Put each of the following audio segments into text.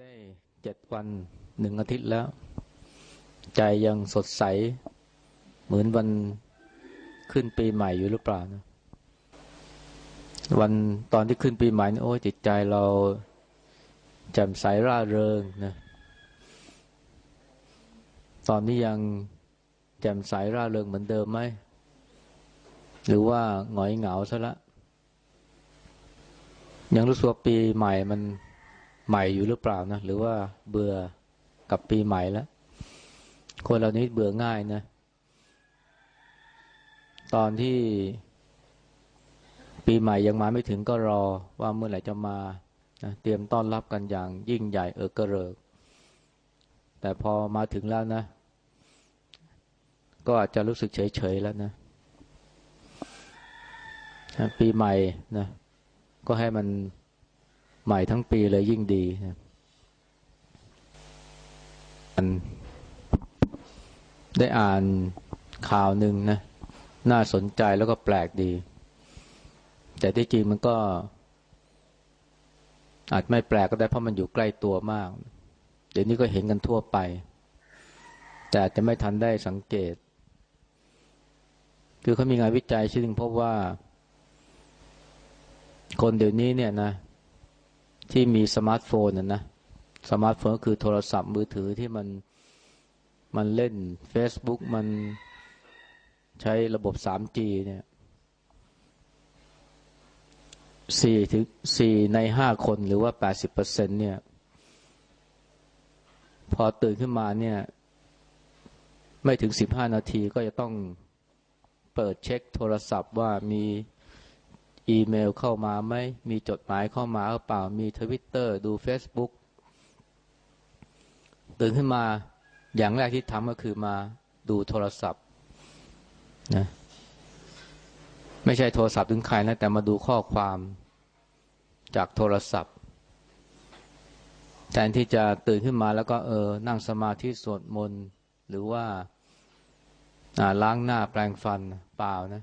ได้เจ็ดวันหนึ่งอาทิตย์แล้ว ใจยังสดใส เหมือนวันขึ้นปีใหม่อยู่หรือเปล่านะวันตอนที่ขึ้นปีใหม่นี่โอ้ยจิตใจเราแจ่มใสร่าเริงนะตอนนี้ยังแจ่มใสร่าเริงเหมือนเดิมไหมหรือว่าหงอยเหงาซะละยังรู้สึกว่าปีใหม่มัน ใหม่อยู่หรือเปล่านะหรือว่าเบื่อกับปีใหม่แล้วคนเหล่านี้เบื่อง่ายนะ ตอนที่ปีใหม่ยังมาไม่ถึงก็รอว่าเมื่อไหร่จะมานะเตรียมต้อนรับกันอย่างยิ่งใหญ่เออกระเริก แต่พอมาถึงแล้วนะ ก็อาจจะรู้สึกเฉยๆแล้วนะปีใหม่นะ ก็ให้มัน หม่ทั้งปีเลยยิ่งดีนะได้อ่านข่าวหนึ่งนะ น่าสนใจแล้วก็แปลกดี แต่ที่จริงมันก็ อาจไม่แปลกก็ได้เพราะมันอยู่ใกล้ตัวมาก เดี๋ยวนี้ก็เห็นกันทั่วไป แต่จะไม่ทันได้สังเกต คือเขามีงานวิจัยชิ้นหนึ่งพบว่า คนเดี๋ยวนี้เนี่ยนะ ที่มีสมาร์ทโฟนนะนะสมาร์ทโฟนก็คือโทรศัพท์มือถือที่มันมันเล่น Facebook มันใช้ระบบ 3G เนี่ยสี่ถึงสี่ในห้าคนหรือว่าแปดสิบเปอร์เซ็นเนี่ย พอตื่นขึ้นมาเนี่ย ไม่ถึงสิบห้านาทีก็จะต้องเปิดเช็คโทรศัพท์ว่ามี อีเมลเข้ามาไหมมีจดหมายเข้ามาหรือเปล่ามีทวิตเตอร์ดู Facebook ตื่นขึ้นมาอย่างแรกที่ทำก็คือมาดูโทรศัพท์นะไม่ใช่โทรศัพท์ถึงใครนะ แต่มาดูข้อความจากโทรศัพท์แทนที่จะตื่นขึ้นมาแล้วก็เออ นั่งสมาธิสวดมนต์หรือว่าล้างหน้าแปรงฟันเปล่านะ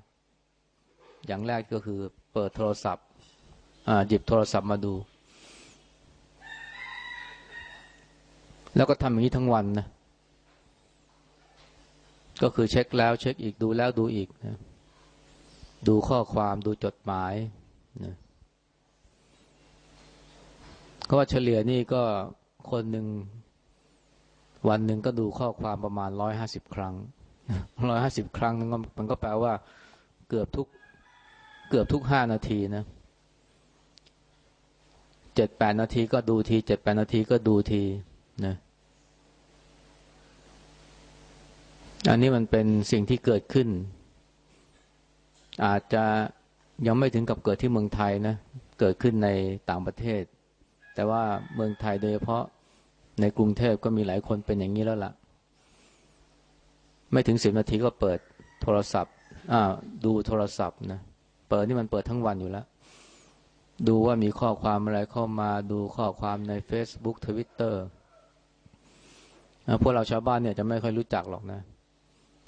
อย่างแรกก็คือ ปิดโทรศัพท์หยิบโทรศัพท์มาดู แล้วก็ทำอย่างนี้ทั้งวันนะก็คือเช็คแล้วเช็คอีกดูแล้วดูอีกนะดูข้อความดูจดหมายนะก็ว่าเฉลี่ยนี่ก็คนหนึ่งวันหนึ่งก็ดูข้อความประมาณร้อยห้าสิบครั้งร้อยห้าสิบครั้งนึงมันก็แปลว่าเกือบทุก เกือบทุกห้านาทีนะเจ็ดแปดนาทีก็ดูทีเจ็ดแปดนาทีก็ดูทีนะอันนี้มันเป็นสิ่งที่เกิดขึ้น อาจจะยังไม่ถึงกับเกิดที่เมืองไทยนะ เกิดขึ้นในต่างประเทศ แต่ว่าเมืองไทยโดยเฉพาะในกรุงเทพก็มีหลายคนเป็นอย่างนี้แล้วละ่ะ ไม่ถึงสิบนาทีก็เปิดโทรศัพท์อ่าดูโทรศัพท์นะ เปิดนี่มันเปิดทั้งวันอยู่แล้ว ดูว่ามีข้อความอะไรเข้ามาดูข้อความใน Facebook Twitter พวกเราชาวบ้านเนี่ยจะไม่ค่อยรู้จักหรอกนะ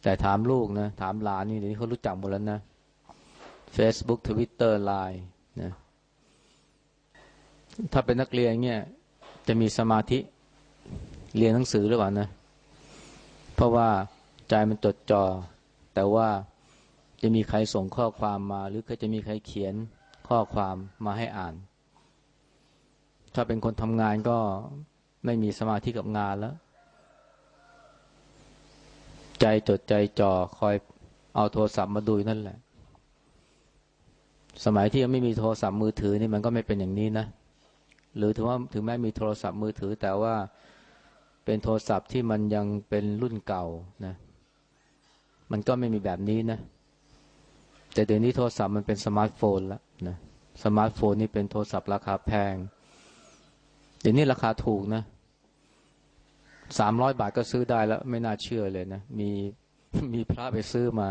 แต่ถามลูกนะ ถามหลานนี่เดี๋ยวนี้เขารู้จักหมดแล้วนะ Facebook Twitter Line นะถ้าเป็นนักเรียนเนี่ยจะมีสมาธิเรียนหนังสือหรือเปล่านะ เพราะว่าใจมันจดจอ่อแต่ว่า จะมีใครส่งข้อความมา หรือจะมีใครเขียนข้อความมาให้อ่าน ถ้าเป็นคนทำงานก็ไม่มีสมาธิกับงานแล้ว ใจจดใจจ่อคอยเอาโทรศัพท์มาดูนั่นแหละ สมัยที่ยังไม่มีโทรศัพท์มือถือนี่มันก็ไม่เป็นอย่างนี้นะ หรือถึงว่าถึงแม้มีโทรศัพท์มือถือ แต่ว่าเป็นโทรศัพท์ที่มันยังเป็นรุ่นเก่านะ มันก็ไม่มีแบบนี้นะ แต่เดี๋ยวนี้โทรศัพท์มันเป็นสมาร์ทโฟนแล้วนะสมาร์ทโฟนนี่เป็นโทรศัพท์ราคาแพง เดี๋ยวนี้ราคาถูกนะสามร้อยบาทก็ซื้อได้แล้ว ไม่น่าเชื่อเลยนะ มีมีพระไปซื้อมา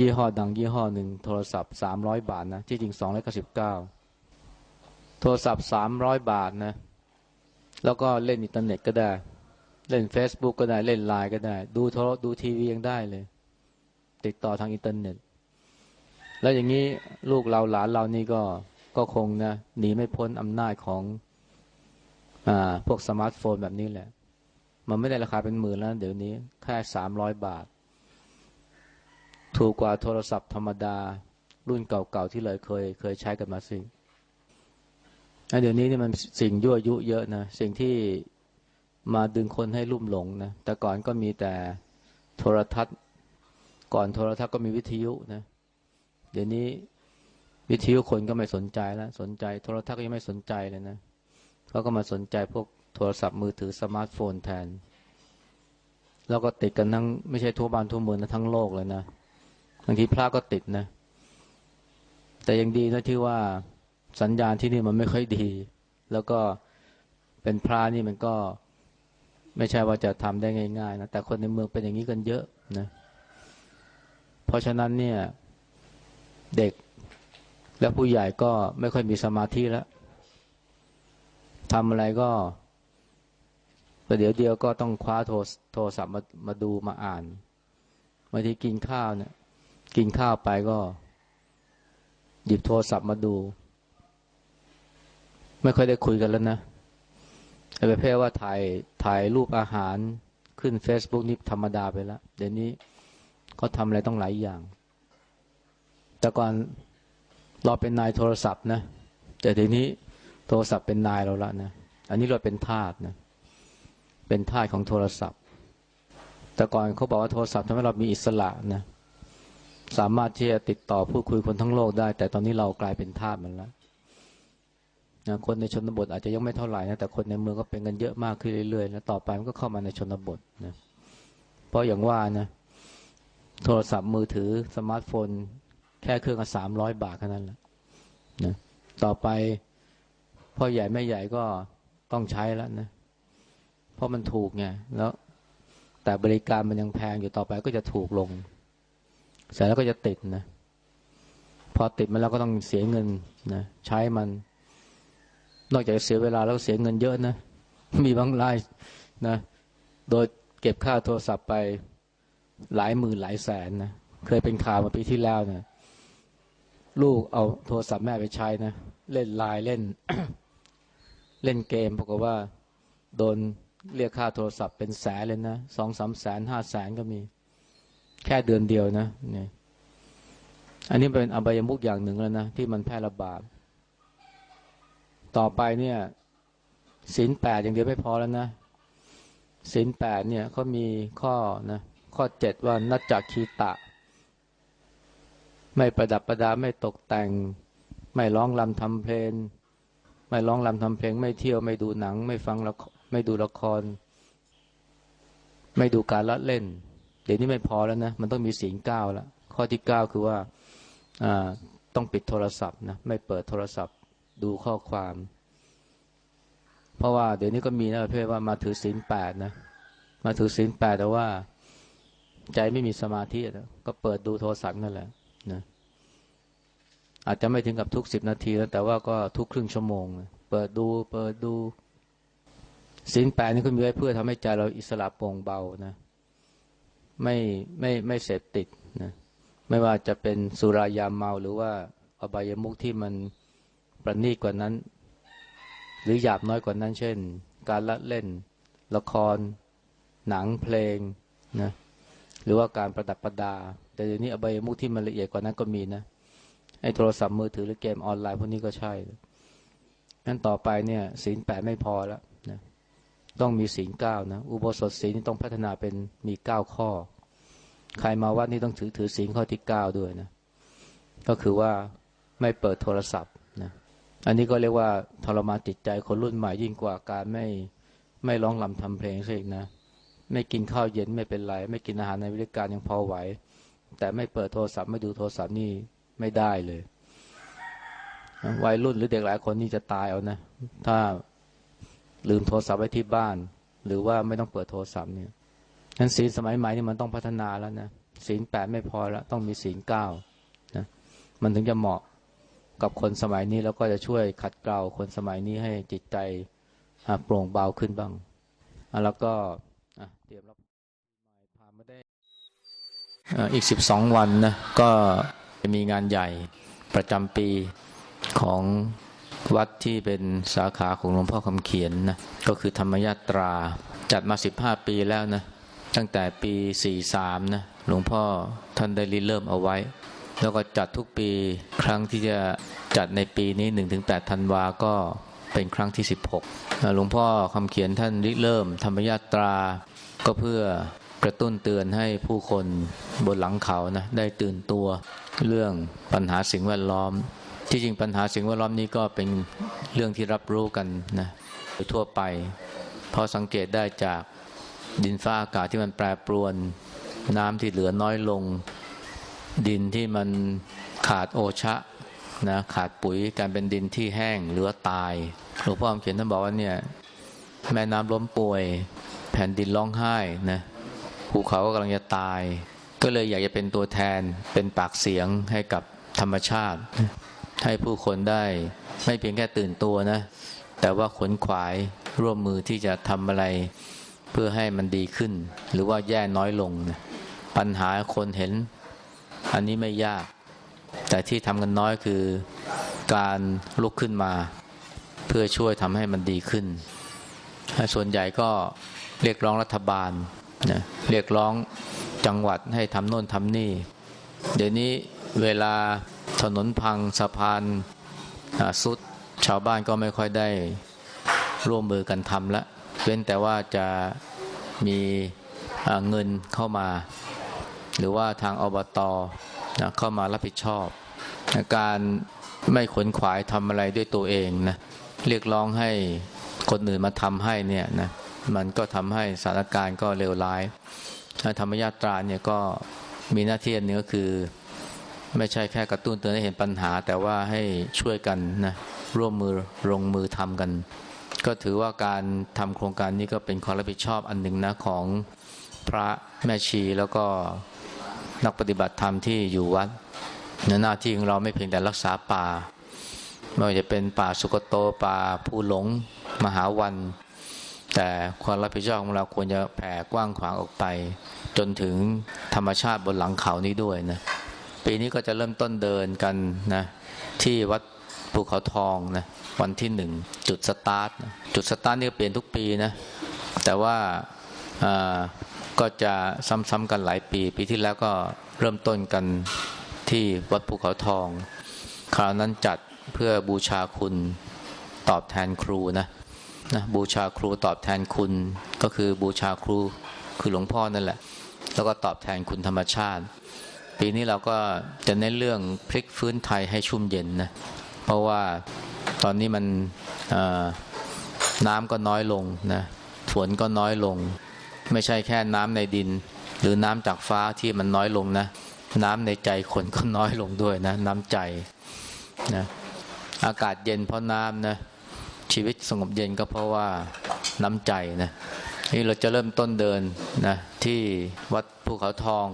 ยี่ห้อดังยี่ห้อหนึ่งโทรศัพท์สามร้อยบาทนะ ที่จริงสองร้อยเก้าสิบเก้าโทรศัพท์สามร้อยบาทนะ แล้วก็เล่นอินเทอร์เน็ตก็ได้ เล่น Facebook ก็ได้เล่นไลน์ก็ได้ ดูโทรดูทีวียังได้เลย ติดต่อทางอินเทอร์เน็ต แล้วอย่างนี้ลูกเราหลานเรานี่ก็ก็คงนะหนีไม่พ้นอำนาจของอ่าพวกสมาร์ทโฟนแบบนี้แหละ มันไม่ได้ราคาเป็นหมื่นแล้ว เดี๋ยวนี้ แค่สามร้อยบาท ถูกกว่าโทรศัพท์ธรรมดา รุ่นเก่าๆที่เลยเคย เคยใช้กันมาสิแล้วเดี๋ยวนี้นี่มันสิ่งยั่วยุเยอะนะ สิ่งที่มาดึงคนให้ลุ่มหลงนะ แต่ก่อนก็มีแต่โทรทัศน์ ก่อนโทรทัศน์ก็มีวิทยุนะ เดี๋ยวนี้วิทยุคนก็ไม่สนใจแล้ว สนใจโทรทัศน์ก็ยังไม่สนใจเลยนะเขาก็มาสนใจพวกโทรศัพท์มือถือสมาร์ทโฟนแทน แล้วก็ติดกันทั้งไม่ใช่ทั่วบ้านทั่วเมืองนะทั้งโลกเลยนะบางทีพระก็ติดนะ แต่ยังดีนะที่ว่าสัญญาณที่นี่มันไม่ค่อยดี แล้วก็เป็นพระนี่มันก็ไม่ใช่ว่าจะทำได้ง่ายๆนะแต่คนในเมืองเป็นอย่างนี้กันเยอะนะ เพราะฉะนั้นเนี่ย เด็ก และผู้ใหญ่ก็ไม่ค่อยมีสมาธิแล้วทำอะไรก็ประเดี๋ยวเดียวก็ต้องคว้าโทรโทรศัพท์มามาดูมาอ่านบางทีกินข้าวเนี่ย กินข้าวไปก็ หยิบโทรศัพท์มาดู ไม่ค่อยได้คุยกันแล้วนะแต่ประเภทว่าถ่ายถ่ายรูปอาหารขึ้น Facebook นี่ธรรมดาไปแล้วเดี๋ยวนี้เขาทำอะไรต้องหลายอย่าง แต่ก่อนเราเป็นนายโทรศัพท์นะ แต่ทีนี้โทรศัพท์เป็นนายเราละนะ อันนี้เราเป็นทาสนะ เป็นทาสของโทรศัพท์ แต่ก่อนเขาบอกว่าโทรศัพท์ทำให้เรามีอิสระนะ สามารถที่จะติดต่อพูดคุยคนทั้งโลกได้ แต่ตอนนี้เรากลายเป็นทาสมันแล้วนะคนในชนบทอาจจะยังไม่เท่าไหร่นะ แต่คนในเมืองก็เป็นกันเยอะมากขึ้นเรื่อยๆ แล้วต่อไปมันก็เข้ามาในชนบทนะ เพราะอย่างว่านะ โทรศัพท์มือถือสมาร์ทโฟน แค่เครื่องละสามร้อยบาทแค่นั้นแหละนะต่อไปพ่อใหญ่แม่ใหญ่ก็ต้องใช้แล้วนะ เพราะมันถูกไงแล้ว แต่บริการมันยังแพงอยู่ต่อไปก็จะถูกลง เสร็จแล้วก็จะติดนะ พอติดมันแล้วก็ต้องเสียเงินนะใช้มัน นอกจากเสียเวลาแล้วเสียเงินเยอะนะ มีบางรายนะ โดยเก็บค่าโทรศัพท์ไปหลายหมื่นหลายแสนนะ เคยเป็นข่าวมาปีที่แล้วนะ ลูกเอาโทรศัพท์แม่ไปใช้นะ เล่นไลน์เล่น เล่นเกมปรากฏว่า โดนเรียกค่าโทรศัพท์เป็นแสนเลยนะสองสามแสนห้าแสนก็มี แค่เดือนเดียวนะเนี่ยอันนี้เป็นอบายมุกอย่างหนึ่งแล้วนะที่มันแพร่ระบาดต่อไปเนี่ยศีลแปดอย่างเดียวไม่พอแล้วนะศีลแปดเนี่ยเขามีข้อนะข้อเจ็ดว่านัจจคีตะ ไม่ประดับประดาไม่ตกแต่ง ไม่ร้องรำทำเพลง ไม่ร้องรำทำเพลง ไม่เที่ยวไม่ดูหนัง ไม่ฟังละไม่ดูละคร ไม่ดูการละเล่น เดี๋ยวนี้ไม่พอแล้วนะ มันต้องมีศีลเก้าแล้วข้อที่เก้าคือว่าอ่าต้องปิดโทรศัพท์นะไม่เปิดโทรศัพท์ดูข้อความ เพราะว่าเดี๋ยวนี้ก็มีนะประเภทว่ามาถือศีลแปดนะ มาถือศีลแปดแต่ว่า ใจไม่มีสมาธินะก็เปิดดูโทรศัพท์นั่นแหละ นะอาจจะไม่ถึงกับทุกสิบนาทีแล้วแต่ว่าก็ทุกครึ่งชั่วโมง เปิดดูเปิดดูศีลแปดนี่ก็มีไว้เพื่อทำให้ใจเราอิสระโปร่งเบานะไม่ไม่ไม่เสพติดนะไม่ว่าจะเป็นสุรายามเมาหรือว่าอบายมุขที่มันประณีตกว่านั้น หรือหยาบน้อยกว่านั้น เช่น การละเล่น ละคร หนังเพลงนะหรือว่าการประดับประดา แต่เดี๋ยวนี้อบายมุขที่มันละเอียดกว่านั้นก็มีนะไอ้โทรศัพท์มือถือหรือเกมออนไลน์พวกนี้ก็ใช่งั้นต่อไปเนี่ยศีลแปดไม่พอแล้วนะต้องมีศีลเก้านะอุโบสถศีลนี่ต้องพัฒนาเป็นมีเก้าข้อ ใครมาวัดนี่ต้องถือถือศีลข้อที่เก้าด้วยนะก็คือว่าไม่เปิดโทรศัพท์นะอันนี้ก็เรียกว่าทรมานจิตใจคนรุ่นใหม่ยิ่งกว่าการไม่ไม่ร้องลำทำเพลงซะอีกนะ ไม่กินข้าวเย็นไม่เป็นไร ไม่กินอาหารในวิธีการยังพอไหว แต่ไม่เปิดโทรศัพท์ไม่ดูโทรศัพท์นี่ไม่ได้เลยวัยรุ่นหรือเด็กหลายคนนี่จะตายเอานะ ถ้าลืมโทรศัพท์ไว้ที่บ้าน หรือว่าไม่ต้องเปิดโทรศัพท์เนี่ยนั้นศีลสมัยใหม่นี่มันต้องพัฒนาแล้วนะศีลแปดไม่พอแล้วต้องมีศีลเก้านะมันถึงจะเหมาะกับคนสมัยนี้แล้วก็จะช่วยขัดเกลาคนสมัยนี้ให้จิตใจโปร่งเบาขึ้นบ้างแล้วก็เตรียมรับผ่ามาได้ อีกสิบสองวันนะก็จะมีงานใหญ่ประจำปีของวัดที่เป็นสาขาของหลวงพ่อคำเขียนนะก็คือธรรมยาตราจัดมา 15 ปีแล้วนะตั้งแต่ปี 43 นะหลวงพ่อท่านได้ริเริ่มเอาไว้ แล้วก็จัดทุกปีครั้งที่จะจัดในปีนี้ 1-8ธันวาก็เป็นครั้งที่ 16หลวงพ่อคำเขียนท่านริเริ่มธรรมยาตราก็เพื่อ กระตุ้นเตือนให้ผู้คนบนหลังเขานะได้ตื่นตัวเรื่องปัญหาสิ่งแวดล้อม ที่จริงปัญหาสิ่งแวดล้อมนี้ก็เป็นเรื่องที่รับรู้กันนะโดยทั่วไป เพราะสังเกตได้จากดินฟ้าอากาศที่มันแปรปรวน น้ำที่เหลือน้อยลง ดินที่มันขาดโอชะนะขาดปุ๋ยการเป็นดินที่แห้งหรือตายหลวงพ่อเขียนท่านบอกว่าเนี่ยแม่น้ำล้มป่วย แผ่นดินร้องไห้นะ ภูเขากำลังจะตาย ก็เลยอยากจะเป็นตัวแทนเป็นปากเสียงให้กับธรรมชาติ ให้ผู้คนได้ไม่เพียงแค่ตื่นตัวนะ แต่ว่าขนขวายร่วมมือที่จะทำอะไรเพื่อให้มันดีขึ้น หรือว่าแย่น้อยลงนะปัญหาคนเห็น อันนี้ไม่ยาก แต่ที่ทำกันน้อยคือการลุกขึ้นมา เพื่อช่วยทำให้มันดีขึ้น ส่วนใหญ่ก็เรียกร้องรัฐบาล นะเรียกร้องจังหวัดให้ทำโน่นทำนี่ เดี๋ยวนี้เวลาถนนพังสะพานสุดชาวบ้านก็ไม่ค่อยได้ร่วมมือกันทำละเว้นแต่ว่าจะมีเงินเข้ามา หรือว่าทางอบตนะเข้ามารับผิดชอบ การไม่ขนขวายทำอะไรด้วยตัวเองนะเรียกร้องให้คนอื่นมาทำให้เนี่ยนะ มันก็ทำให้สถานการณ์ก็เลวร้ายธรรมญาตราเนี่ยก็มีหน้าที่นึงก็คือ ไม่ใช่แค่กระตุ้นเตือนให้เห็นปัญหา แต่ว่าให้ช่วยกันนะร่วมมือลงมือทำกัน ก็ถือว่าการทำโครงการนี้ก็เป็นความรับผิดชอบอันหนึ่งนะของพระแม่ชีแล้วก็นักปฏิบัติธรรมที่อยู่วัดหน้าที่ของเราไม่เพียงแต่รักษาป่าไม่ว่าจะเป็นป่าสุกโตป่าผู้หลง มหาวัน แต่ความรับผิดชอบของเราควรจะแผ่กว้างขวางออกไป จนถึงธรรมชาติบนหลังเขานี้ด้วยนะปีนี้ก็จะเริ่มต้นเดินกันนะที่วัดภูเขาทองนะวันที่หนึ่งจุดสตาร์ทจุดสตาร์ทนี่เปลี่ยนทุกปีนะแต่ว่าก็จะซ้ำๆกันหลายปี ปีที่แล้วก็เริ่มต้นกันที่วัดภูเขาทอง คราวนั้นจัดเพื่อบูชาคุณตอบแทนครูนะ นะบูชาครูตอบแทนคุณก็คือบูชาครูคือหลวงพ่อนั่นแหละ แล้วก็ตอบแทนคุณธรรมชาติ ปีนี้เราก็จะเน้นเรื่องพลิกฟื้นไทยให้ชุ่มเย็นนะเพราะว่าตอนนี้มันน้ำก็น้อยลงนะฝนก็น้อยลง ไม่ใช่แค่น้ำในดิน หรือน้ำจากฟ้าที่มันน้อยลงนะน้ำในใจคนก็น้อยลงด้วยนะ น้ำใจนะอากาศเย็นเพราะน้ำนะ ชีวิตสงบเย็นก็เพราะว่าน้ำใจนะนี่เราจะเริ่มต้นเดินนะที่วัดภูเขาทอง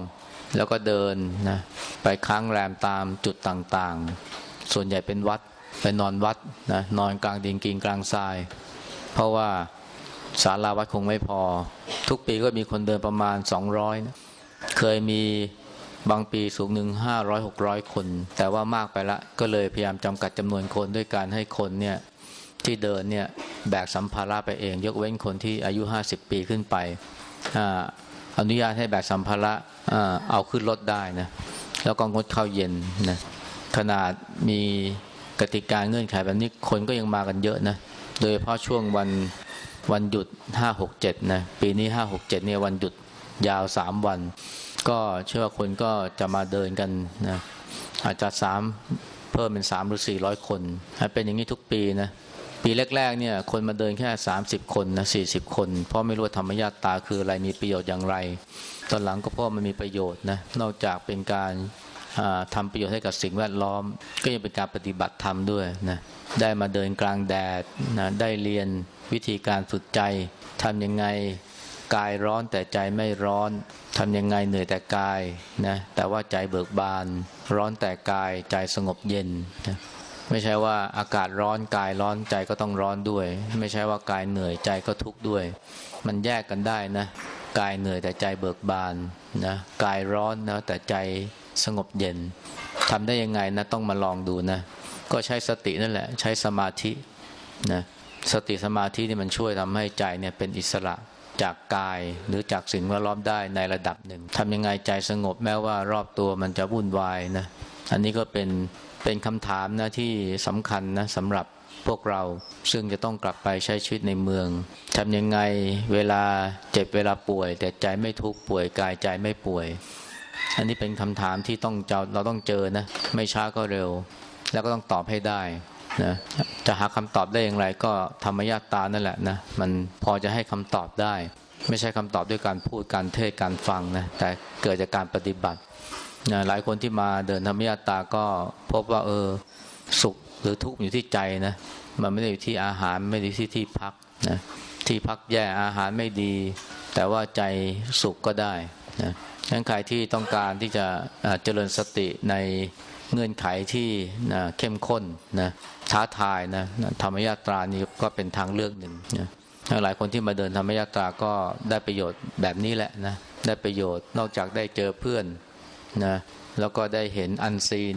แล้วก็เดินนะไปค้างแรมตามจุดต่างๆ ส่วนใหญ่เป็นวัดไปนอนวัดนะนอนกลางดินกินกลางทราย เพราะว่าศาลาวัดคงไม่พอ ทุกปีก็มีคนเดินประมาณ 200นะเคยมีบางปีสูงหนึ่งห้าร้อยหกร้อยคน แต่ว่ามากไปละก็เลยพยายามจำกัดจำนวนคนด้วยการให้คนเนี่ย ที่เดินเนี่ยแบกสัมภาระไปเอง ยกเว้นคนที่อายุ 50 ปีขึ้นไปออนุญาตให้แบกสัมภาระเอาขึ้นรถได้นะแล้วก็งดข้าวเย็นนะขนาดมีกติกาเงื่อนไขแบบนี้คนก็ยังมากันเยอะนะโดยเฉพาะช่วงวันวันหยุด 567นะปีนี้ 567เนี่ยวันหยุดยาว 3 วัน ก็เชื่อว่าคนก็จะมาเดินกันนะอาจจะสามเพิ่มเป็นสามหรือสี่ร้อยคน เป็นอย่างนี้ทุกปีนะ ปีแรกๆเนี่ยคนมาเดินแค่ 30 คนนะ40คน เพราะไม่รู้ธรรมญาตาคืออะไรมีประโยชน์อย่างไร ตอนหลังก็เพราะมันมีประโยชน์นะนอกจากเป็นการทำประโยชน์ให้กับสิ่งแวดล้อม ก็ยังเป็นการปฏิบัติธรรมด้วยนะได้มาเดินกลางแดดนะได้เรียนวิธีการฝึกใจทำยังไงกายร้อนแต่ใจไม่ร้อนทำยังไงเหนื่อยแต่กายนะแต่ว่าใจเบิกบาน ร้อนแต่กายใจสงบเย็นนะ ไม่ใช่ว่าอากาศร้อนกายร้อนใจก็ต้องร้อนด้วย ไม่ใช่ว่ากายเหนื่อยใจก็ทุกข์ด้วย มันแยกกันได้นะ กายเหนื่อยแต่ใจเบิกบานนะกายร้อนนะแต่ใจสงบเย็นทำได้ยังไงนะต้องมาลองดูนะ ก็ใช้สตินั่นแหละ ใช้สมาธินะสติสมาธินี่มันช่วยทำให้ใจเนี่ยเป็นอิสระจากกายหรือจากสิ่งแวดล้อมได้ในระดับหนึ่งทำยังไงใจสงบแม้ว่ารอบตัวมันจะวุ่นวายนะ อันนี้ก็เป็นเป็นคำถามนะที่สำคัญนะสำหรับพวกเราซึ่งจะต้องกลับไปใช้ชีวิตในเมืองทำยังไงเวลาเจ็บเวลาป่วย แต่ใจไม่ทุกข์ป่วยกายใจไม่ป่วย อันนี้เป็นคำถามที่ต้องเราต้องเจอนะไม่ช้าก็เร็ว แล้วก็ต้องตอบให้ได้นะจะหาคำตอบได้อย่างไรก็ธรรมญาตานั่นแหละนะมันพอจะให้คำตอบได้ ไม่ใช่คำตอบด้วยการพูดการเทศการฟังนะแต่เกิดจากการปฏิบัติ นะหลายคนที่มาเดินธรรมญาตาก็พบว่าเออสุขหรือทุกข์อยู่ที่ใจนะมันไม่ได้อยู่ที่อาหารไม่ได้ที่ที่พักนะที่พักแย่อาหารไม่ดี แต่ว่าใจสุขก็ได้นะงั้นใครที่ต้องการที่จะเจริญสติในเงื่อนไขที่นะเข้มข้นนะท้าทายนะธรรมยาตรานี้ก็เป็นทางเลือกหนึ่งนะหลายคนที่มาเดินธรรมยาตราก็ได้ประโยชน์แบบนี้แหละนะได้ประโยชน์นอกจากได้เจอเพื่อน นะแล้วก็ได้เห็นอันซีน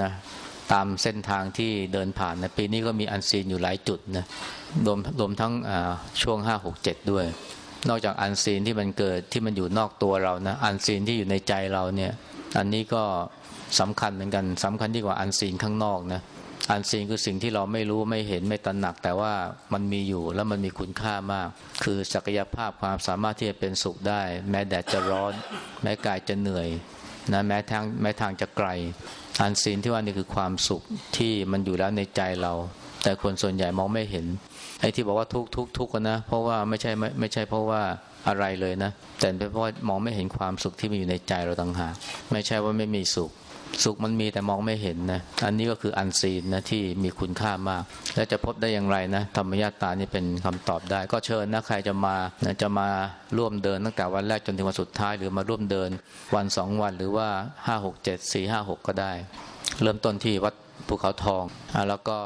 นะตามเส้นทางที่เดินผ่านนะปีนี้ก็มีอันซีนอยู่หลายจุดนะรวมรวมทั้งช่วง5 6 7ด้วย นอกจากอันซีนที่มันเกิดที่มันอยู่นอกตัวเรานะอันซีนที่อยู่ในใจเราเนี่ยอันนี้ก็สำคัญเหมือนกันสำคัญยิ่งกว่าอันซีนข้างนอกนะอันซีนคือสิ่งที่เราไม่รู้ไม่เห็นไม่ตระหนัก แต่ว่ามันมีอยู่แล้วมันมีคุณค่ามาก คือศักยภาพความสามารถที่จะเป็นสุขได้ แม้แดดจะร้อน แม้กายจะเหนื่อย นะแม้ทางแม้ทางจะไกล อันศีลที่ว่านี่คือความสุขที่มันอยู่แล้วในใจเรา แต่คนส่วนใหญ่มองไม่เห็นไอ้ที่บอกว่าทุกทุกทุกนะ เพราะว่าไม่ใช่ไม่ไม่ใช่เพราะว่าอะไรเลยนะ แต่เป็นเพราะมองไม่เห็นความสุขที่มีอยู่ในใจเราต่างหากไม่ใช่ว่าไม่มีสุข สุขมันมีแต่มองไม่เห็นนะอันนี้ก็คืออันซีนนะที่มีคุณค่ามาก แล้วจะพบได้อย่างไรนะธรรมญาตานี่เป็นคำตอบได้ ก็เชิญนะใครจะมาจะมาร่วมเดินตั้งแต่วันแรกจนถึงวันสุดท้ายหรือมาร่วมเดินวันสองวันหรือว่าห้าหกเจ็ดสี่ห้าหกก็ได้ เริ่มต้นที่วัดภูเขาทองอ่าแล้วก็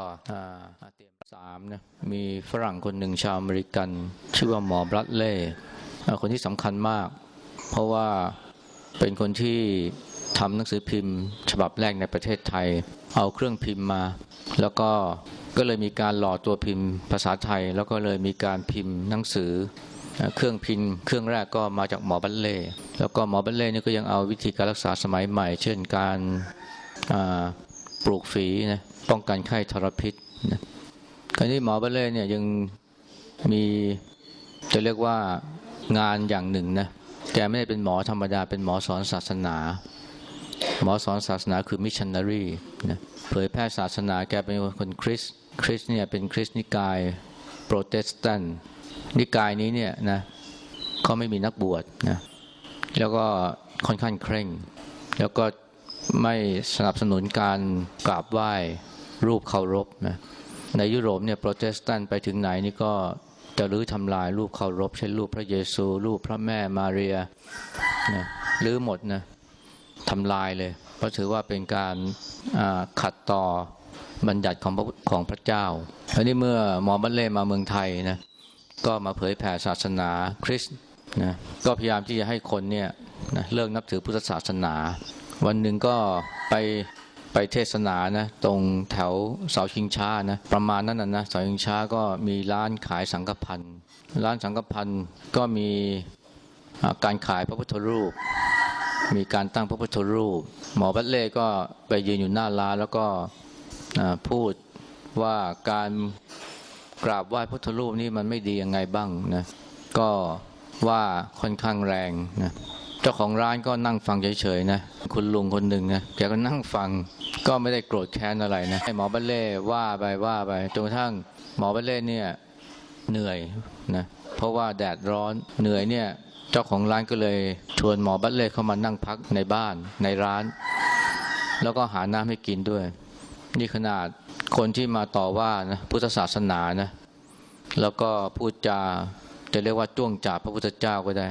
เตรียมสามนะมีฝรั่งคนหนึ่งชาวอเมริกัน ชื่อว่าหมอบรัตเล่คนที่สำคัญมาก เพราะว่าเป็นคนที่ ทำหนังสือพิมพ์ ฉบับแรกในประเทศไทย เอาเครื่องพิมพ์มา แล้วก็ก็เลยมีการหล่อตัวพิมพ์ภาษาไทย แล้วก็เลยมีการพิมพ์หนังสือ เครื่องพิมพ์ เครื่องแรกก็มาจากหมอบัลเล่แล้วก็หมอบัลเล่นี่ก็ยังเอาวิธีการรักษาสมัยใหม่ เช่นการปลูกฝีนะป้องกันไข้ทรพิษนะคราวนี้หมอบัลเล่เนี่ยยังมีจะเรียกว่างานอย่างหนึ่งนะแกไม่ได้เป็นหมอธรรมดาเป็นหมอสอนศาสนา หมอสอนศาสนาคือมิชชันนารีนะเผยแพร่ศาสนาแกเป็นคนคริสคริสเนี่ยเป็นคริสนิกายโปรเตสแตนต์นิกายนี้เนี่ยนะเขาไม่มีนักบวชนะแล้วก็ค่อนข้างเคร่ง แล้วก็ไม่สนับสนุนการกราบไหว้รูปเคารพนะในยุโรปเนี่ยโปรเตสแตนต์ไปถึงไหนนี่ก็จะรื้อทำลายรูปเคารพเช่นรูปพระเยซู รูปพระแม่มาเรียนะรื้อหมดนะ ทำลายเลย เพราะถือว่าเป็นการขัดต่อบัญญัติของพระของพระเจ้าทีนี้เมื่อหมอบัลเล่มาเมืองไทยนะก็มาเผยแผ่ศาสนาคริสต์นะก็พยายามที่จะให้คนเนี่ยนะเลิกนับถือพุทธศาสนา วันหนึ่งก็ไปไปเทศนานะตรงแถวเสาชิงช้านะประมาณนั้นนะนะเสาชิงช้าก็มีร้านขายสังฆพันร้านสังฆพันก็มีการขายพระพุทธรูป มีการตั้งพระพุทธรูป หมอบัตเล่ก็ไปยืนอยู่หน้าร้านแล้วก็พูดว่าการกราบไหว้พุทธรูปนี่มันไม่ดียังไงบ้างนะก็ว่าค่อนข้างแรงนะเจ้าของร้านก็นั่งฟังเฉยๆนะคุณลุงคนหนึ่งนะแกก็นั่งฟังก็ไม่ได้โกรธแค้นอะไรนะให้หมอบัลเล่ว่าไปว่าไปจนกระทั่งหมอบัลเล่เนี่ยเหนื่อยนะเพราะว่าแดดร้อนเหนื่อยเนี่ย เจ้าของร้านก็เลยชวนหมอบัตเล่เข้ามานั่งพักในบ้านในร้าน แล้วก็หาน้ำให้กินด้วย นี่ขนาดคนที่มาต่อว่านะพุทธศาสนานะแล้วก็พูดจาจะเรียกว่าจ้วงจ่าพระพุทธเจ้าก็ได้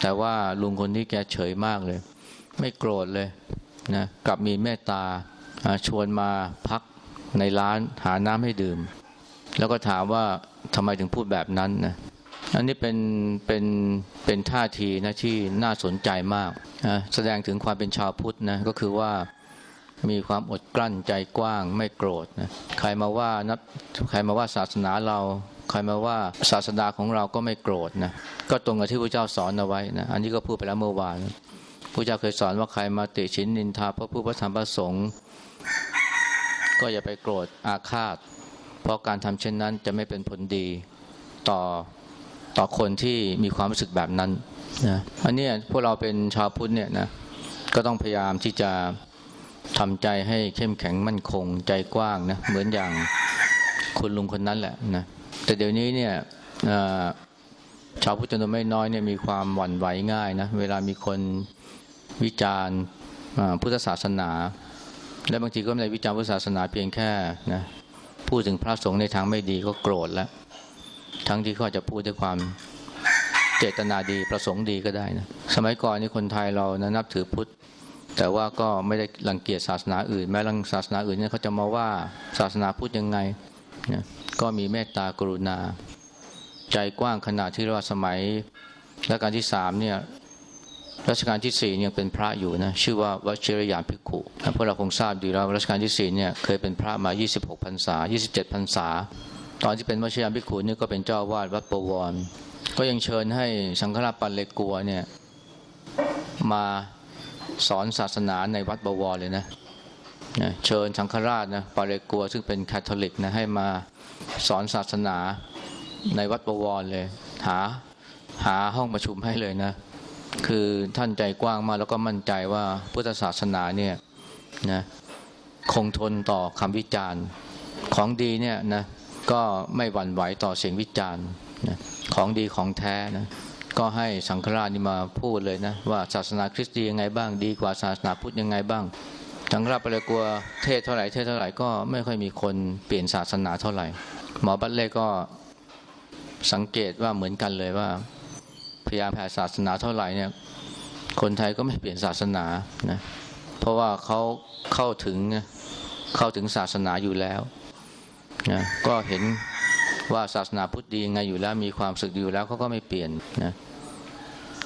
แต่ว่าลุงคนนี้แกเฉยมากเลย ไม่โกรธเลยนะกลับมีเมตตาชวนมาพักในร้านหาน้ำให้ดื่ม แล้วก็ถามว่าทำไมถึงพูดแบบนั้นนะ อันนี้เป็นเป็นเป็นท่าทีนะที่น่าสนใจมากนะแสดงถึงความเป็นชาวพุทธนะก็คือว่ามีความอดกลั้นใจกว้างไม่โกรธนะใครมาว่านับใครมาว่าศาสนาเรา ใครมาว่าศาสดาของเราก็ไม่โกรธนะก็ตรงกับที่พระเจ้าสอนเอาไว้นะอันนี้ก็พูดไปแล้วเมื่อวานพระเจ้าเคยสอนว่าใครมาติชินนินทาพระผู้พระธรรมพระสงฆ์ก็อย่าไปโกรธอาฆาต เพราะการทำเช่นนั้นจะไม่เป็นผลดีต่อ ต่อคนที่มีความรู้สึกแบบนั้นนะอันนี้พวกเราเป็นชาวพุทธเนี่ยนะก็ต้องพยายามที่จะทำใจให้เข้มแข็งมั่นคงใจกว้างนะเหมือนอย่างคุณลุงคนนั้นแหละนะแต่เดี๋ยวนี้เนี่ยชาวพุทธจำนวนไม่น้อยเนี่ยมีความหวั่นไหวง่ายนะเวลามีคนวิจารณ์พุทธศาสนา และบางทีก็ไม่ได้วิจารณ์พุทธศาสนาเพียงแค่นะพูดถึงพระสงฆ์ในทางไม่ดีก็โกรธแล้ว ทั้งที่เขาจะพูดด้วยความเจตนาดีประสงค์ดีก็ได้นะสมัยก่อนนี่คนไทยเรานะนับถือพุทธแต่ว่าก็ไม่ได้รังเกียจศาสนาอื่น แม้รังศาสนาอื่นเนี่ยเขาจะมาว่าศาสนาพุทธยังไงนะก็มีเมตตากรุณา ใจกว้างขนาดที่ว่าสมัยรัชกาลที่สามเนี่ยรัชกาลที่สี่ยังเป็นพระอยู่นะชื่อว่าวชิรยานภิกขุพวกเราคงทราบดีแล้วรัชกาลที่สี่เนี่ยเคยเป็นพระมา 26พรรษา 27พรรษา ตอนที่เป็นวชิยานภิกขุนี่ก็เป็นเจ้าวาดวัดประวร ก็ยังเชิญให้สังฆราชปันเลกัวเนี่ยมาสอนศาสนาในวัดบวรเลยนะนะเชิญสังฆราชนะปาเลกัวซึ่งเป็นคาทอลิกนะให้มาสอนศาสนาในวัดบวรเลย หาหาห้องประชุมให้เลยนะ คือท่านใจกว้างมากแล้วก็มั่นใจว่าพุทธศาสนาเนี่ยนะคงทนต่อคำวิจารณ์ของดีเนี่ยนะ ก็ไม่หวั่นไหวต่อเสียงวิจารณ์นะของดีของแท้นะก็ให้สังฆราชนี่มาพูดเลยนะว่าศาสนาคริสต์ดียังไงบ้างดีกว่าศาสนาพุทธยังไงบ้างสังฆราชไปเลยกลัวเทศเท่าไหร่เทศเท่าไหร่ก็ไม่ค่อยมีคนเปลี่ยนศาสนาเท่าไหร่ หมอบัตเล่ก็สังเกตว่าเหมือนกันเลยว่า พยายามแผ่ศาสนาเท่าไหร่เนี่ย คนไทยก็ไม่เปลี่ยนศาสนานะเพราะว่าเขาเข้าถึงเข้าถึงศาสนาอยู่แล้ว นะก็เห็นว่าศาสนาพุทธดีไงอยู่แล้วมีความสึกอยู่แล้วเขาก็ไม่เปลี่ยนนะ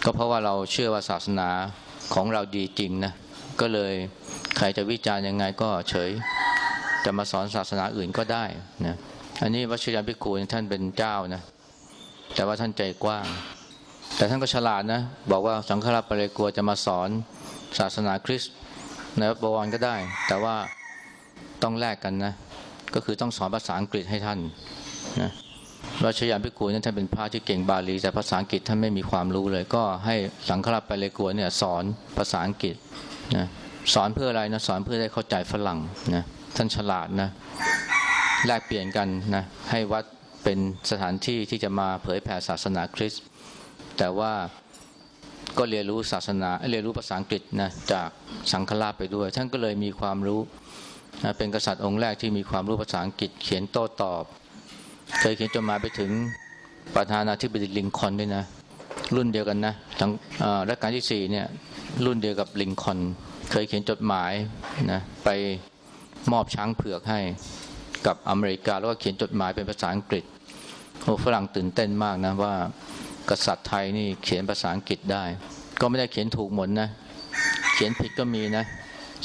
ก็เพราะว่าเราเชื่อว่าศาสนาของเราดีจริงนะก็เลยใครจะวิจารณ์ยังไงก็เฉย จะมาสอนศาสนาอื่นก็ได้นะอันนี้วัชยาภิกขุท่านเป็นเจ้านะแต่ว่าท่านใจกว้าง แต่ท่านก็ฉลาดนะบอกว่าสังฆราชปริกัวจะมาสอนศาสนาคริสต์ในวัดบวรก็ได้ แต่ว่าต้องแลกกันนะ ก็คือต้องสอนภาษาอังกฤษให้ท่านนะราชยานพิกูนั้นท่านเป็นพระที่เก่งบาลี แต่ภาษาอังกฤษท่านไม่มีความรู้เลย ก็ให้สังฆราชไปเลยกัวเนี่ยสอนภาษาอังกฤษนะสอนเพื่ออะไรนะสอนเพื่อได้เข้าใจฝรั่งนะท่านฉลาดนะแลกเปลี่ยนกันนะให้วัดเป็นสถานที่ที่จะมาเผยแผ่ศาสนาคริสต์แต่ว่าก็เรียนรู้ศาสนาเรียนรู้ภาษาอังกฤษนะจากสังฆราชไปด้วย ท่านก็เลยมีความรู้ เป็นกษัตริย์องค์แรกที่มีความรู้ภาษาอังกฤษเขียนโต้ตอบ เคยเขียนจดหมายไปถึงประธานาธิบดีลิงคอนด้วยนะ รุ่นเดียวกันนะทั้งรัชกาลที่สี่เนี่ยรุ่นเดียวกับลิงคอนเคยเขียนจดหมายนะไปมอบช้างเผือกให้กับอเมริกาแล้วก็เขียนจดหมายเป็นภาษาอังกฤษโอ้ฝรั่งตื่นเต้นมากนะว่ากษัตริย์ไทยนี่เขียนภาษาอังกฤษได้ ก็ไม่ได้เขียนถูกหมดนะ เขียนผิดก็มีนะ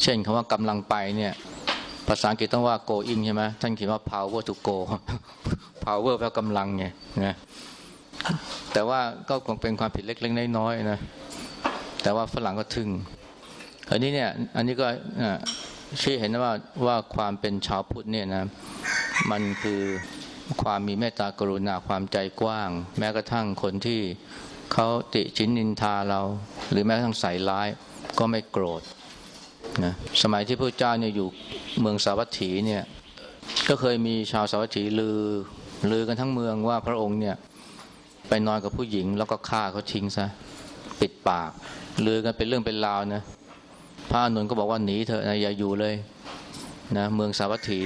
เช่นคำว่ากำลังไปเนี่ย ภาษาอังกฤษต้องว่า going ใช่ไหมท่านเขียนว่า power to go power แปลกำลังไงนะแต่ว่าก็คงเป็นความผิดเล็กๆน้อยๆนะ แต่ว่าฝรั่งก็ทึ่ง อันนี้เนี่ย อันนี้ก็ชี้เห็นว่าว่าความเป็นชาวพุทธเนี่ยนะ มันคือความมีเมตตากรุณาความใจกว้าง แม้กระทั่งคนที่เขาติชินนินทาเรา หรือแม้กระทั่งใส่ร้ายก็ไม่โกรธนะสมัยที่พระเจ้าเนี่ยอยู่ เมืองสาวัตถีเนี่ยก็เคยมีชาวสาวัตถีลือลือกันทั้งเมืองว่าพระองค์เนี่ยไปนอนกับผู้หญิงแล้วก็ฆ่าเขาทิ้งซะปิดปาก ลือกันเป็นเรื่องเป็นราวนะพระอนุนก็บอกว่าหนีเถอะนะอย่าอยู่เลยนะเมืองสาวัตถี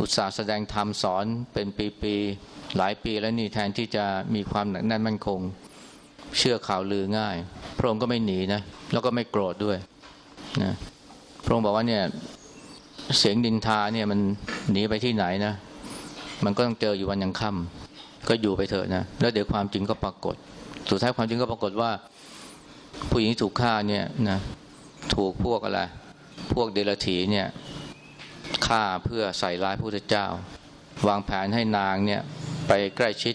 อุตสาห์แสดงธรรมสอนเป็นปีๆหลายปีแล้วนี่แทนที่จะมีความหนักแน่นมั่นคง เชื่อข่าวลือง่าย พระองค์ก็ไม่หนีนะแล้วก็ไม่โกรธด้วยนะ พระองค์บอกว่าเนี่ย เสียงดินทาเนี่ยมันหนีไปที่ไหนนะ มันก็ต้องเจออยู่วันยังค่ำก็อยู่ไปเถอะนะ แล้วเดี๋ยวความจริงก็ปรากฏ สุดท้ายความจริงก็ปรากฏว่า ผู้หญิงถูกฆ่าเนี่ยนะถูกพวกอะไร พวกเดลถีเนี่ยฆ่าเพื่อใส่ร้ายพระพุทธเจ้า วางแผนให้นางเนี่ยไปใกล้ชิด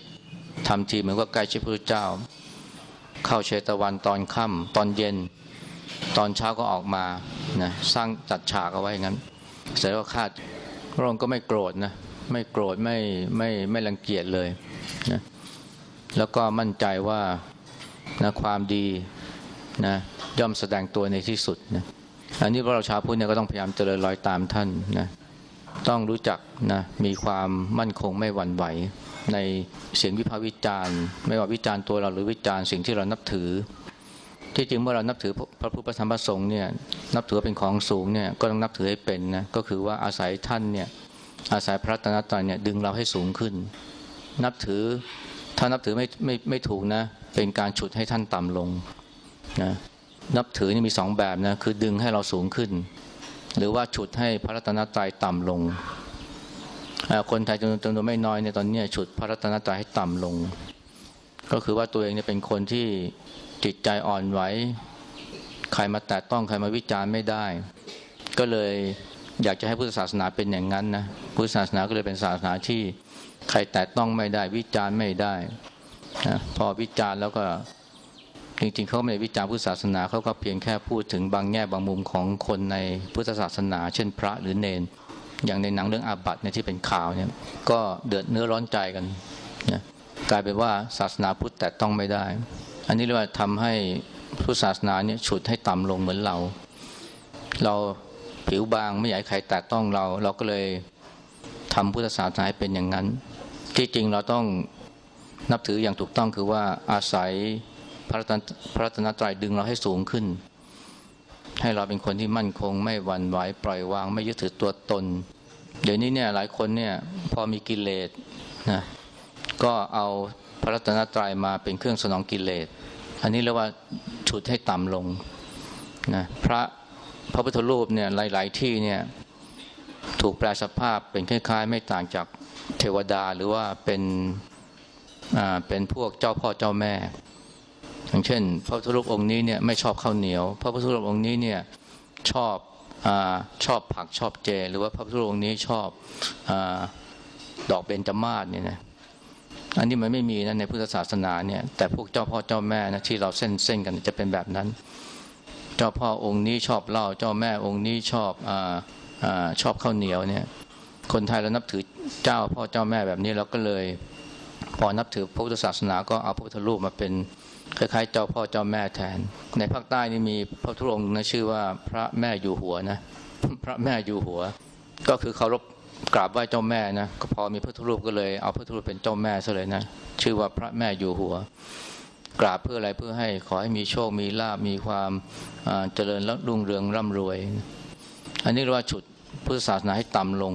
ทำทีเหมือนว่าใกล้ชิดพระพุทธเจ้า เข้าเชตวันตอนค่ำตอนเย็น ตอนเช้าก็ออกมานะสร้างจัดฉากเอาไว้ย่างนั้นเสร็จแล้วก็ฆ่าพระองค์ก็ไม่โกรธนะไม่โกรธไม่ไม่ไม่รังเกียจเลยนะแล้วก็มั่นใจว่านะความดีนะย่อมแสดงตัวในที่สุดนะอันนี้พวกเราชาวพุทธเนี่ยก็ต้องพยายามเจริญรอยตามท่านนะต้องรู้จักนะมีความมั่นคงไม่หวั่นไหว ในเสียงวิพากษ์วิจารณ์ ไม่ว่าวิจารณ์ตัวเราหรือวิจารณ์สิ่งที่เรานับถือ ที่จริงเมื่อเรานับถือพระพุทธธรรมพระสงฆ์เนี่ยนับถือเป็นของสูงเนี่ยก็ต้องนับถือให้เป็นนะก็คือว่าอาศัยท่านเนี่ยอาศัยพระรัตนตรัยเนี่ยดึงเราให้สูงขึ้น นับถือถ้านับถือไม่ไม่ไม่ถูกนะ เป็นการฉุดให้ท่านต่ำลงนะนับถือนี่มีสองแบบนะคือดึงให้เราสูงขึ้น หรือว่าฉุดให้พระรัตนตรัยต่ำลงคนไทยจำนวนจำนวนไม่น้อยในตอนนี้ฉุดพระรัตนตรัยให้ต่ำลง ก็คือว่าตัวเองเนี่ยเป็นคนที่ จิตใจอ่อนไหวใครมาแตะต้องใครมาวิจารณ์ไม่ได้ ก็เลยอยากจะให้พุทธศาสนาเป็นอย่างนั้นนะพุทธศาสนาก็เลยเป็นศาสนาที่ใครแตะต้องไม่ได้ วิจารณ์ไม่ได้นะพอวิจารณ์แล้วก็จริงๆเขาไม่ได้วิจารณ์พุทธศาสนาเขาก็เพียงแค่พูดถึงบางแง่บางมุมของคนในพุทธศาสนา เช่นพระหรือเนน อย่างในหนังเรื่องอาบัติเนี่ยที่เป็นข่าวเนี่ยก็เดือดเนื้อร้อนใจกันนะกลายเป็นว่าศาสนาพุทธแตะต้องไม่ได้ อันนี้เรียกว่าทำให้พุทธศาสนาเนี่ยฉุดให้ต่ำลงเหมือนเรา เราผิวบางไม่อยากใครแตะต้องเรา เราก็เลยทำพุทธศาสนาให้เป็นอย่างนั้น ที่จริงเราต้องนับถืออย่างถูกต้องคือว่าอาศัยพระรัตนพระรัตนตรัยดึงเราให้สูงขึ้น ให้เราเป็นคนที่มั่นคง ไม่หวั่นไหวปล่อยวาง ไม่ยึดถือตัวตน เดี๋ยวนี้เนี่ยหลายคนเนี่ยพอมีกิเลสนะก็เอา พระรัตนตรัยมาเป็นเครื่องสนองกิเลส อันนี้เรียกว่าฉุดให้ต่ำลงนะพระพระพุทธรูปเนี่ยหลาย ๆ ที่เนี่ยถูกแปลสภาพเป็นคล้าย ๆ ไม่ต่างจากเทวดาหรือว่าเป็นอ่าเป็นพวกเจ้าพ่อเจ้าแม่ อย่างเช่น พระพุทธรูปองค์นี้เนี่ยไม่ชอบข้าวเหนียว พระพุทธรูปองค์นี้เนี่ยชอบอาชอบผักชอบเจ หรือว่าพระพุทธรูปองค์นี้ชอบอาดอกเบญจมาศเนี่ยนะ อันนี้มันไม่มีนะในพุทธศาสนาเนี่ยแต่พวกเจ้าพ่อเจ้าแม่นะที่เราเส้นเส้นกันจะเป็นแบบนั้น เจ้าพ่อองค์นี้ชอบเหล้าเจ้าแม่องค์นี้ชอบอาอาชอบข้าวเหนียวเนี่ย คนไทยเรานับถือเจ้าพ่อเจ้าแม่แบบนี้เราก็เลย พอนับถือพระพุทธศาสนาก็เอาพระพุทธรูปมาเป็นคล้ายๆ เจ้าพ่อเจ้าแม่แทน ในภาคใต้นี่มีพระพุทธองนะชื่อว่าพระแม่อยู่หัวนะ พระแม่อยู่หัว ก็คือเคารพ กราบไหว้เจ้าแม่นะก็พอมีพระพุทธรูปก็เลยเอาพระพุทธรูปเป็นเจ้าแม่ซะเลยนะชื่อว่าพระแม่อยู่หัว กราบเพื่ออะไรเพื่อให้ขอให้มีโชคมีลาบมีความเจริญรุ่งเรืองร่ำรวย อันนี้เรียกว่าฉุดพุทธศาสนาให้ต่ำลง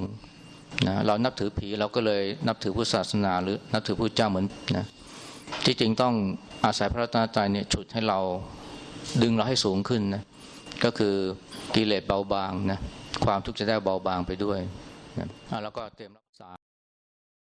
นะเรานับถือผีเราก็เลยนับถือพุทธศาสนา หรือนับถือพระเจ้าเหมือนนะที่จริงต้องอาศัยพระรัตนตรัยเนี่ยฉุดให้เราดึงเราให้สูงขึ้นนะก็คือกิเลสเบาบางนะความทุกข์จะได้เบาบางไปด้วย นะอะแล้วก็เตรียม